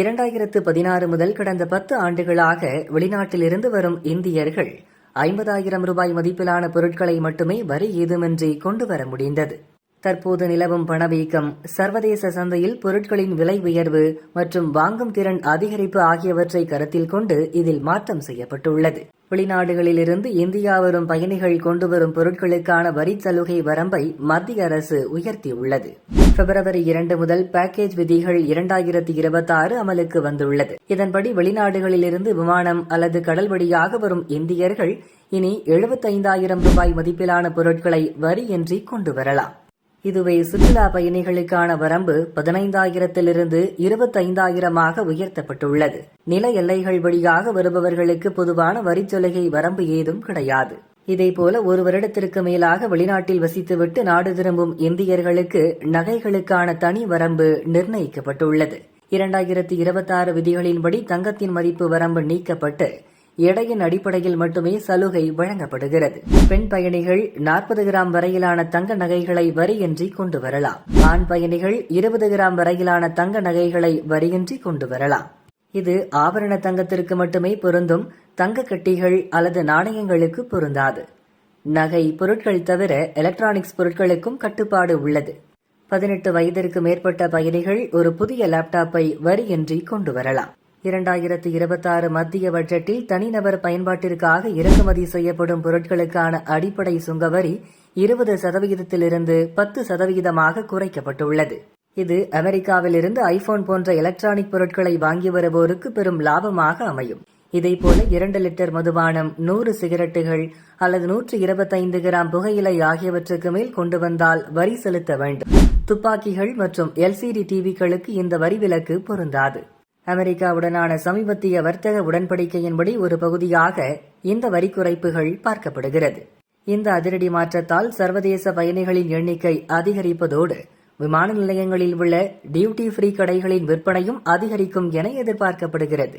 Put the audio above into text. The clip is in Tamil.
இரண்டாயிரத்து பதினாறு முதல் கடந்த பத்து ஆண்டுகளாக வெளிநாட்டிலிருந்து வரும் இந்தியர்கள் ஐம்பதாயிரம் ரூபாய் மதிப்பிலான பொருட்களை மட்டுமே வரி ஏதுமின்றி கொண்டு வர முடிந்தது. தற்போது நிலவும் பணவீக்கம் சர்வதேச சந்தையில் பொருட்களின் விலை உயர்வு மற்றும் வாங்கும் திறன் அதிகரிப்பு ஆகியவற்றை கருத்தில் கொண்டு இதில் மாற்றம் செய்யப்பட்டுள்ளது. வெளிநாடுகளிலிருந்து இந்தியா வரும் பயணிகள் கொண்டு வரும் பொருட்களுக்கான வரி சலுகை வரம்பை மத்திய அரசு உயர்த்தியுள்ளது. பிப்ரவரி இரண்டு முதல் பேக்கேஜ் விதிகள் இரண்டாயிரத்தி இருபத்தாறு அமலுக்கு வந்துள்ளது. இதன்படி வெளிநாடுகளிலிருந்து விமானம் அல்லது கடல் வழியாக வரும் இந்தியர்கள் இனி எழுபத்தைந்தாயிரம் ரூபாய் மதிப்பிலான பொருட்களை வரியின்றி கொண்டு வரலாம். இதுவே சுற்றுலா பயணிகளுக்கான வரம்பு பதினைந்தாயிரத்திலிருந்து இருபத்தைந்தாயிரமாக உயர்த்தப்பட்டுள்ளது. நில எல்லைகள் வழியாக வருபவர்களுக்கு பொதுவான வரிச்சலுகை வரம்பு ஏதும் கிடையாது. இதேபோல ஒரு வருடத்திற்கு மேலாக வெளிநாட்டில் வசித்துவிட்டு நாடு திரும்பும் இந்தியர்களுக்கு நகைகளுக்கான தனி வரம்பு நிர்ணயிக்கப்பட்டுள்ளது. இரண்டாயிரத்தி இருபத்தாறு விதிகளின்படி தங்கத்தின் மதிப்பு வரம்பு நீக்கப்பட்டு எடையின் அடிப்படையில் மட்டுமே சலுகை வழங்கப்படுகிறது. பெண் பயணிகள் நாற்பது கிராம் வரையிலான தங்க நகைகளை வரியின்றி கொண்டு வரலாம். ஆண் பயணிகள் இருபது கிராம் வரையிலான தங்க நகைகளை வரியின்றி கொண்டு வரலாம். இது ஆபரண தங்கத்திற்கு மட்டுமே பொருந்தும் தங்க கட்டிகள் அல்லது நாணயங்களுக்கு பொருந்தாது. நகை பொருட்கள் தவிர எலக்ட்ரானிக்ஸ் பொருட்களுக்கும் கட்டுப்பாடு உள்ளது. பதினெட்டு வயதிற்கு மேற்பட்ட பயணிகள் ஒரு புதிய லேப்டாப்பை வரியின்றி கொண்டு வரலாம். இரண்டாயிரத்தி இருபத்தாறு மத்திய பட்ஜெட்டில் தனிநபர் பயன்பாட்டிற்காக இறக்குமதி செய்யப்படும் பொருட்களுக்கான அடிப்படை சுங்கவரி இருபது சதவிகிதத்திலிருந்து பத்து சதவிகிதமாக குறைக்கப்பட்டுள்ளது. இது அமெரிக்காவிலிருந்து ஐபோன் போன்ற எலக்ட்ரானிக் பொருட்களை வாங்கி வருவோருக்கு பெரும் லாபமாக அமையும். இதேபோல இரண்டு லிட்டர் மதுபானம் நூறு சிகரெட்டுகள் அல்லது நூற்று இருபத்தைந்து கிராம் புகையிலை ஆகியவற்றுக்கு மேல் கொண்டு வந்தால் வரி செலுத்த வேண்டும். துப்பாக்கிகள் மற்றும் எல்சிடி டிவிகளுக்கு இந்த வரி விலக்கு பொருந்தாது. அமெரிக்காவுடனான சமீபத்திய வர்த்தக உடன்படிக்கையின்படி ஒரு பகுதியாக இந்த வரி குறைப்புகள் பார்க்கப்படுகிறது. இந்த அதிரடி மாற்றத்தால் சர்வதேச பயணிகளின் எண்ணிக்கை அதிகரிப்பதோடு விமான நிலையங்களில் உள்ள டியூட்டி ஃப்ரீ கடைகளின் விற்பனையும் அதிகரிக்கும் என எதிர்பார்க்கப்படுகிறது.